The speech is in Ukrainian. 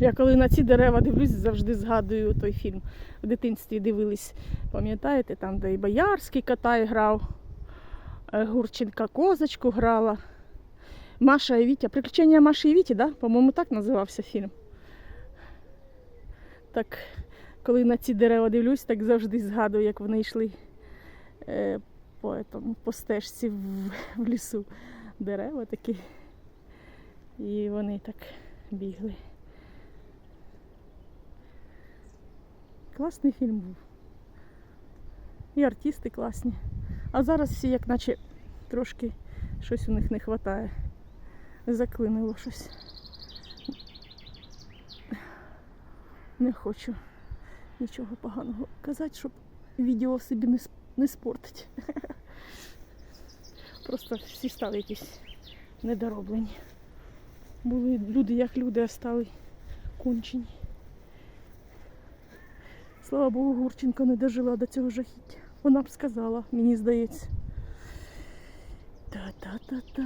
Я коли на ці дерева дивлюсь, завжди згадую той фільм. В дитинстві дивились, пам'ятаєте, там, де і Боярський кота грав, е, Гурченка козочку грала. Маша і Вітя. Приключення Маші і Віті, да? по-моєму, так називався фільм. Так, коли на ці дерева дивлюсь, так завжди згадую, як вони йшли е, по, этому, по стежці в, в лісу. Дерева такі. І вони так бігли. Класний фільм був. І артисти класні. А зараз всі як наче трошки щось у них не вистачає. Заклинило щось. Не хочу нічого поганого казати, щоб відео собі не, не спортить. Просто всі стали якісь недороблені. Були люди як люди, а стали кончені. Слава Богу, Гурченко не дожила до цього жахіття. Вона б сказала, мені здається. Та-та-та-та,